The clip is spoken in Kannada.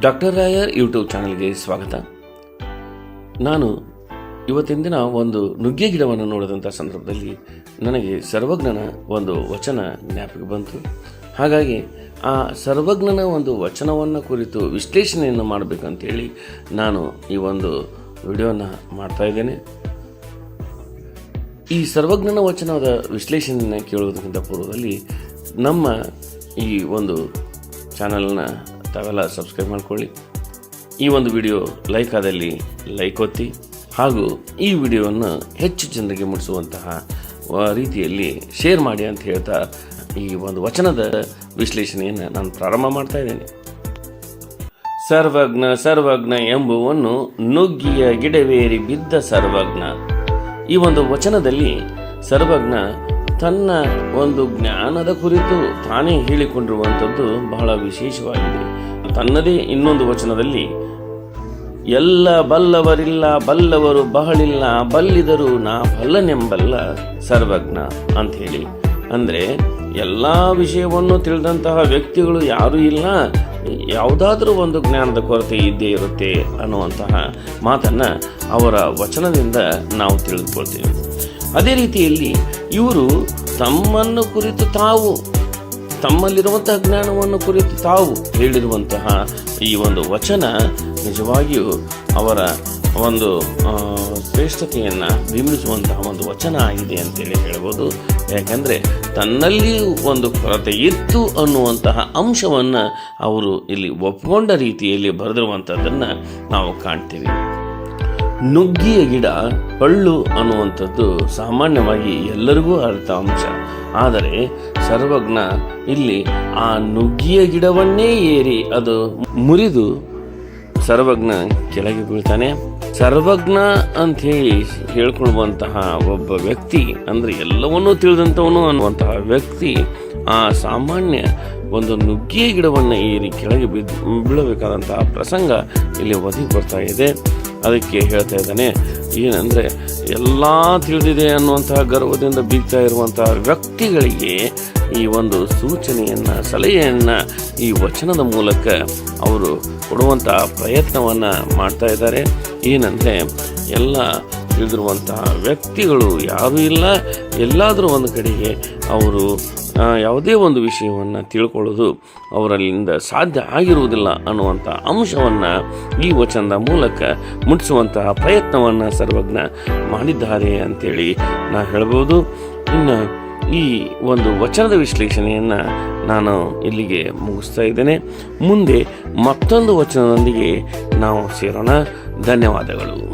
ಡಾಕ್ಟರ್ ರಾಯರ್ ಯೂಟ್ಯೂಬ್ ಚಾನಲ್ಗೆ ಸ್ವಾಗತ. ನಾನು ಇವತ್ತಿನ ದಿನ ಒಂದು ನುಗ್ಗೆ ಗಿಡವನ್ನು ನೋಡಿದಂಥ ಸಂದರ್ಭದಲ್ಲಿ ನನಗೆ ಸರ್ವಜ್ಞನ ಒಂದು ವಚನ ಜ್ಞಾಪಕ ಬಂತು. ಹಾಗಾಗಿ ಆ ಸರ್ವಜ್ಞನ ಒಂದು ವಚನವನ್ನು ಕುರಿತು ವಿಶ್ಲೇಷಣೆಯನ್ನು ಮಾಡಬೇಕಂತೇಳಿ ನಾನು ಈ ಒಂದು ವಿಡಿಯೋನ ಮಾಡ್ತಾ ಇದ್ದೇನೆ. ಈ ಸರ್ವಜ್ಞನ ವಚನದ ವಿಶ್ಲೇಷಣೆಯನ್ನು ಕೇಳುವುದಕ್ಕಿಂತ ಪೂರ್ವದಲ್ಲಿ ನಮ್ಮ ಈ ಒಂದು ಚಾನಲ್ನ ತಾವೆಲ್ಲ ಸಬ್ಸ್ಕ್ರೈಬ್ ಮಾಡ್ಕೊಳ್ಳಿ. ಈ ಒಂದು ವಿಡಿಯೋ ಲೈಕ್ ಆದಲ್ಲಿ ಲೈಕ್ ಒತ್ತಿ. ಹಾಗೂ ಈ ವಿಡಿಯೋವನ್ನು ಹೆಚ್ಚು ಜನರಿಗೆ ಮುಟ್ಟಿಸುವಂತಹ ರೀತಿಯಲ್ಲಿ ಶೇರ್ ಮಾಡಿ ಅಂತ ಹೇಳ್ತಾ ಈ ಒಂದು ವಚನದ ವಿಶ್ಲೇಷಣೆಯನ್ನು ನಾನು ಪ್ರಾರಂಭ ಮಾಡ್ತಾ ಇದ್ದೇನೆ. ಸರ್ವಜ್ಞ ಸರ್ವಜ್ಞ ಎಂಬುವನ್ನು ನುಗ್ಗಿಯ ಗಿಡವೇರಿ ಬಿದ್ದ ಸರ್ವಜ್ಞ. ಈ ಒಂದು ವಚನದಲ್ಲಿ ಸರ್ವಜ್ಞ ತನ್ನ ಒಂದು ಜ್ಞಾನದ ಕುರಿತು ತಾನೇ ಹೇಳಿಕೊಂಡಿರುವಂಥದ್ದು ಬಹಳ ವಿಶೇಷವಾಗಿದೆ. ತನ್ನದೇ ಇನ್ನೊಂದು ವಚನದಲ್ಲಿ, ಎಲ್ಲ ಬಲ್ಲವರಿಲ್ಲ, ಬಲ್ಲವರು ಬಹಳಿಲ್ಲ, ಬಲ್ಲಿದರು ನಾ ಬಲ್ಲನೆಂಬಲ್ಲ ಸರ್ವಜ್ಞ ಅಂತ ಹೇಳಿ. ಅಂದರೆ ಎಲ್ಲ ವಿಷಯವನ್ನು ತಿಳಿದಂತಹ ವ್ಯಕ್ತಿಗಳು ಯಾರೂ ಇಲ್ಲ, ಯಾವುದಾದ್ರೂ ಒಂದು ಜ್ಞಾನದ ಕೊರತೆ ಇದ್ದೇ ಇರುತ್ತೆ ಅನ್ನುವಂತಹ ಮಾತನ್ನು ಅವರ ವಚನದಿಂದ ನಾವು ತಿಳಿದುಕೊಳ್ತೇವೆ. ಅದೇ ರೀತಿಯಲ್ಲಿ ಇವರು ತಮ್ಮನ್ನು ಕುರಿತು ತಾವು ತಮ್ಮಲ್ಲಿರುವಂತಹ ಜ್ಞಾನವನ್ನು ಕುರಿತು ತಾವು ಹೇಳಿರುವಂತಹ ಈ ಒಂದು ವಚನ ನಿಜವಾಗಿಯೂ ಅವರ ಒಂದು ಶ್ರೇಷ್ಠತೆಯನ್ನು ಬಿಂಬಿಸುವಂತಹ ಒಂದು ವಚನ ಆಗಿದೆ ಅಂತೇಳಿ ಹೇಳ್ಬೋದು. ಯಾಕೆಂದರೆ ತನ್ನಲ್ಲಿ ಒಂದು ಕೊರತೆ ಇತ್ತು ಅನ್ನುವಂತಹ ಅಂಶವನ್ನು ಅವರು ಇಲ್ಲಿ ಒಪ್ಕೊಂಡ ರೀತಿಯಲ್ಲಿ ಬರೆದಿರುವಂಥದ್ದನ್ನು ನಾವು ಕಾಣ್ತೀವಿ. ನುಗ್ಗಿಯ ಗಿಡ ಹಳ್ಳು ಅನ್ನುವಂಥದ್ದು ಸಾಮಾನ್ಯವಾಗಿ ಎಲ್ಲರಿಗೂ ಅರ್ಥ ಅಂಶ ಆದರೆ ಸರ್ವಜ್ಞ ಇಲ್ಲಿ ಆ ನುಗ್ಗಿಯ ಗಿಡವನ್ನೇ ಏರಿ ಅದು ಮುರಿದು ಸರ್ವಜ್ಞ ಕೆಳಗೆ ಬೀಳ್ತಾನೆ. ಸರ್ವಜ್ಞ ಅಂತ ಹೇಳಿ ಹೇಳ್ಕೊಳ್ಳುವಂತಹ ಒಬ್ಬ ವ್ಯಕ್ತಿ, ಅಂದರೆ ಎಲ್ಲವನ್ನೂ ತಿಳಿದಂಥವನು ಅನ್ನುವಂತಹ ವ್ಯಕ್ತಿ, ಆ ಸಾಮಾನ್ಯ ಒಂದು ನುಗ್ಗಿಯ ಗಿಡವನ್ನು ಏರಿ ಕೆಳಗೆ ಬಿದ್ದು, ಬೀಳಬೇಕಾದಂತಹ ಪ್ರಸಂಗ ಇಲ್ಲಿ ಒದಗಿ ಬರ್ತಾ ಇದೆ. ಅದಕ್ಕೆ ಹೇಳ್ತಾ ಇದ್ದಾನೆ, ಏನಂದರೆ, ಎಲ್ಲ ತಿಳಿದಿದೆ ಅನ್ನುವಂತಹ ಗರ್ವದಿಂದ ಬೀಗ್ತಾ ಇರುವಂತಹ ವ್ಯಕ್ತಿಗಳಿಗೆ ಈ ಒಂದು ಸೂಚನೆಯನ್ನು, ಸಲಹೆಯನ್ನು ಈ ವಚನದ ಮೂಲಕ ಅವರು ಕೊಡುವಂತಹ ಪ್ರಯತ್ನವನ್ನು ಮಾಡ್ತಾ ಇದ್ದಾರೆ. ಏನಂದರೆ, ಎಲ್ಲ ತಿಳಿದಿರುವಂತಹ ವ್ಯಕ್ತಿಗಳು ಯಾರೂ ಇಲ್ಲ, ಎಲ್ಲಾದರೂ ಒಂದು ಕಡೆಗೆ ಅವರು ಯಾವುದೇ ಒಂದು ವಿಷಯವನ್ನು ತಿಳ್ಕೊಳ್ಳೋದು ಅವರಲ್ಲಿಂದ ಸಾಧ್ಯ ಆಗಿರುವುದಿಲ್ಲ ಅನ್ನುವಂಥ ಅಂಶವನ್ನು ಈ ವಚನದ ಮೂಲಕ ಮುಟ್ಟಿಸುವಂತಹ ಪ್ರಯತ್ನವನ್ನು ಸರ್ವಜ್ಞ ಮಾಡಿದ್ದಾರೆ ಅಂತೇಳಿ ನಾ ಹೇಳ್ಬೋದು. ಇನ್ನು ಈ ಒಂದು ವಚನದ ವಿಶ್ಲೇಷಣೆಯನ್ನು ನಾನು ಇಲ್ಲಿಗೆ ಮುಗಿಸ್ತಾ ಇದ್ದೇನೆ. ಮುಂದೆ ಮತ್ತೊಂದು ವಚನದೊಂದಿಗೆ ನಾವು ಸೇರೋಣ. ಧನ್ಯವಾದಗಳು.